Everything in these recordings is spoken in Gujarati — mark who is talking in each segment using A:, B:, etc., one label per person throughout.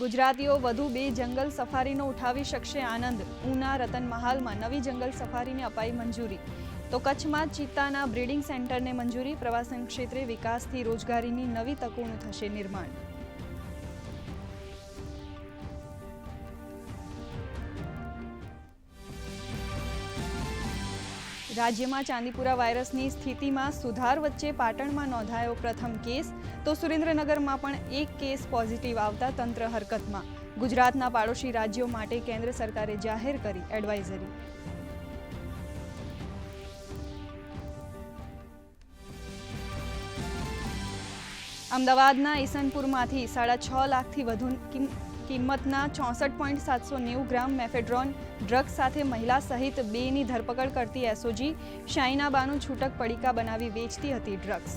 A: ગુજરાતીઓ વધુ બે જંગલ સફારીનો ઉઠાવી શકશે આનંદ. ઉના રતન મહાલમાં નવી જંગલ સફારીને અપાઈ મંજૂરી. તો કચ્છમાં ચિત્તાના બ્રીડિંગ સેન્ટરને મંજૂરી, પ્રવાસન ક્ષેત્રે વિકાસથી રોજગારીની નવી તકોનું થશે નિર્માણ. રાજ્યમાં ચાંદીપુરા વાયરસની સ્થિતિમાં સુધાર વચ્ચે પાટણમાં નોંધાયો પ્રથમ કેસ, તો સુરેન્દ્રનગરમાં પણ એક કેસ પોઝિટિવ આવતા તંત્ર હરકતમાં. ગુજરાતના પાડોશી રાજ્યો માટે કેન્દ્ર સરકારે જાહેર કરી એડવાઇઝરી. અમદાવાદના ઈસનપુરમાંથી સાડા છ લાખથી વધુ કિંમતના ચોસઠ પોઈન્ટ સાતસો નેવું ગ્રામ મેફેડ્રોન ડ્રગ્સ સાથે મહિલા સહિત બેની ધરપકડ કરતી એસઓજી શાઇનાબાનું છૂટક પડીકા બનાવી વેચતી હતી ડ્રગ્સ.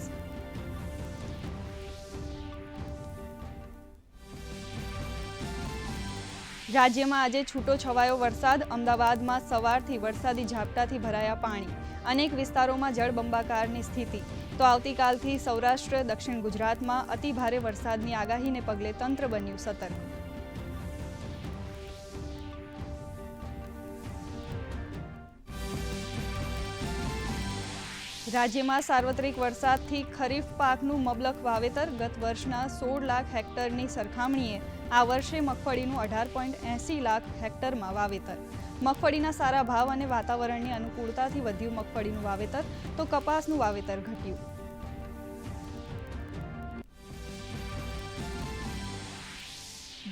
A: રાજ્યમાં આજે છૂટો છવાયો વરસાદ, અમદાવાદમાં સવારથી વરસાદી ઝાપટાથી ભરાયા પાણી. અનેક વિસ્તારોમાં જળબંબાકારની સ્થિતિ. તો આવતીકાલથી સૌરાષ્ટ્ર, દક્ષિણ ગુજરાતમાં અતિભારે વરસાદની આગાહીને પગલે તંત્ર બન્યું સતર્ક. રાજ્યમાં સાર્વત્રિક વરસાદથી ખરીફ પાકનું મબલક વાવેતર ગત વર્ષના સોળ લાખ હેક્ટરની સરખામણીએ. આ વર્ષે મગફળીનું અઢાર પોઈન્ટ એંસી લાખ હેક્ટરમાં વાવેતર. મગફળીના સારા ભાવ અને વાતાવરણની અનુકૂળતાથી વધ્યું મગફળીનું વાવેતર, તો કપાસનું વાવેતર ઘટ્યું.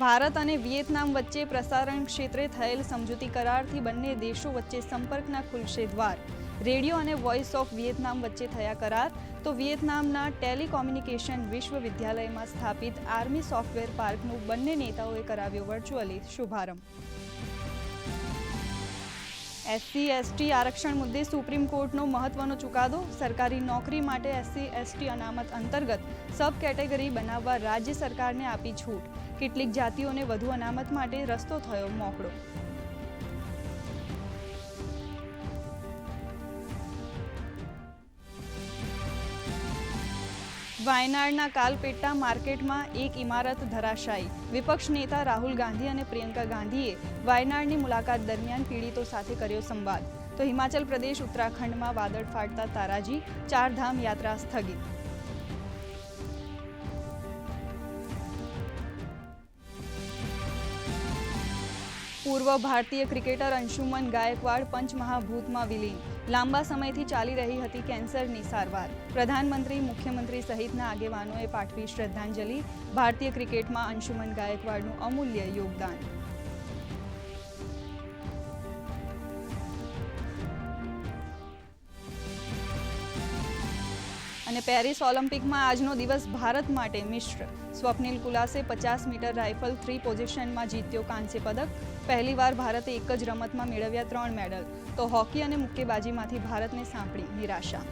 A: ભારત અને વિયેતનામ વચ્ચે પ્રસારણ ક્ષેત્રે થયેલ સમજૂતી કરારથી બંને દેશો વચ્ચે સંપર્કના ખુલશે દ્વાર. રેડિયો અને વોઇસ ઓફ વિયેતનામ વચ્ચે થયા કરાર. તો વિયેતનામના ટેલિકોમ્યુનિકેશન વિશ્વવિદ્યાલયમાં સ્થાપિત આર્મી સોફ્ટવેર પાર્કનું બંને નેતાઓએ કરાવ્યો વર્ચ્યુઅલી શુભારંભ. એસસી, એસટી આરક્ષણ મુદ્દે સુપ્રીમ કોર્ટનો મહત્વનો ચુકાદો. સરકારી નોકરી માટે એસસી, એસટી અનામત અંતર્ગત સબ કેટેગરી બનાવવા રાજ્ય સરકારને આપી છૂટ. કેટલીક જાતિઓને વધુ અનામત માટે રસ્તો થયો મોકળો. વાયનાડના કાલપેટ્ટા માર્કેટમાં એક ઇમારત ધરાશાયી. વિપક્ષ નેતા રાહુલ ગાંધી અને પ્રિયંકા ગાંધીએ વાયનાડની મુલાકાત દરમિયાન પીડિતો સાથે કર્યો સંવાદ. તો હિમાચલ પ્રદેશ ઉત્તરાખંડમાં વાદળ ફાટતા તારાજી, ચારધામ યાત્રા સ્થગિત. પૂર્વ ભારતીય ક્રિકેટર અંશુમન ગાયકવાડ પંચમહાભૂતમાં વિલીન. લાંબા સમયથી ચાલી રહી હતી કેન્સરની સારવાર. પ્રધાનમંત્રી, મુખ્યમંત્રી સહિતના આગેવાનોએ પાઠવી શ્રદ્ધાંજલિ. ભારતીય ક્રિકેટમાં અંશુમન ગાયકવાડનું અમૂલ્ય યોગદાન. અને પેરિસ ઓલિમ્પિકમાં આજનો દિવસ ભારત માટે મિશ્ર. સ્વપ્નિલ કુલાસે પચાસ મીટર રાઇફલ થ્રી પોઝિશનમાં જીત્યો કાંસ્ય પદક. પહેલીવાર ભારતે એક જ રમતમાં મેળવ્યા ત્રણ મેડલ. તો હોકી અને મુક્કેબાજીમાંથી ભારતને સાંપડી નિરાશા.